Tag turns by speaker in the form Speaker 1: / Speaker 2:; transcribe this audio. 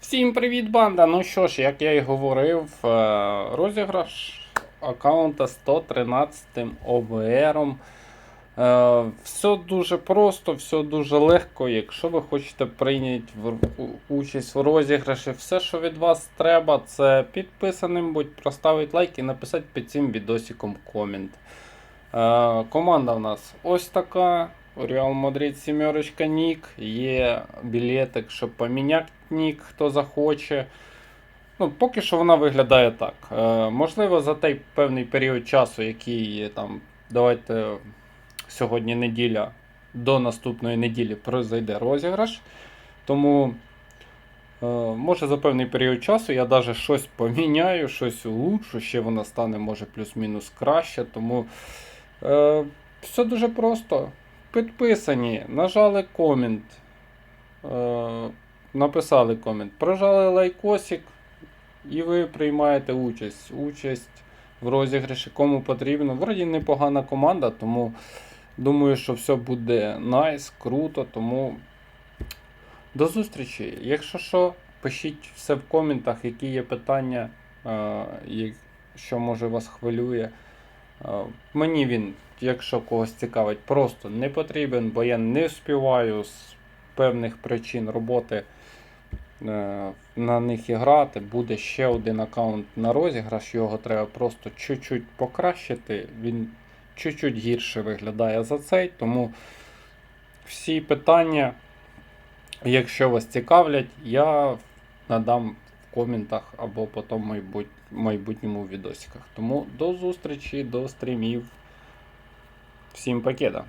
Speaker 1: Всім привіт, банда! Ну що ж, як я і говорив, е, розіграш аккаунта 113 ОВРом. Е, Все дуже просто, все дуже легко. Якщо ви хочете прийняти участь в розіграші, все, що від вас треба, це підписаним будь, проставити лайк і написати під цим відосиком комент. Е, Команда в нас ось така. Реал Мадрид сімерочка Нік. Є білетик, щоб поміняти нік, хто захоче. Ну, поки що вона виглядає так. Е, можливо, за той певний період часу, який там, давайте сьогодні неділя, до наступної неділі пройде розіграш. Тому, е, може, за певний період часу я навіть щось поміняю, щось улучшу, ще вона стане, може, плюс-мінус краще. Тому е, все дуже просто. Підписані, нажали комент, е, написали комент, прожали лайкосик, і ви приймаєте участь. Участь в розіграші, кому потрібно. Вроді непогана команда, тому думаю, що все буде найс, круто. Тому до зустрічі. Якщо що, пишіть все в коментах, які є питання, е, що може вас хвилює. Е, Мені він, якщо когось цікавить, просто не потрібен, бо я не вспіваю з певних причин роботи е, на них і грати. Буде ще один аккаунт на розіграш, його треба просто чуть-чуть покращити. Він чуть-чуть гірше виглядає за цей, тому всі питання, якщо вас цікавлять, я надам в коментах або потім майбут... майбутньому відосиках. Тому до зустрічі, до стрімів. Всім пакета.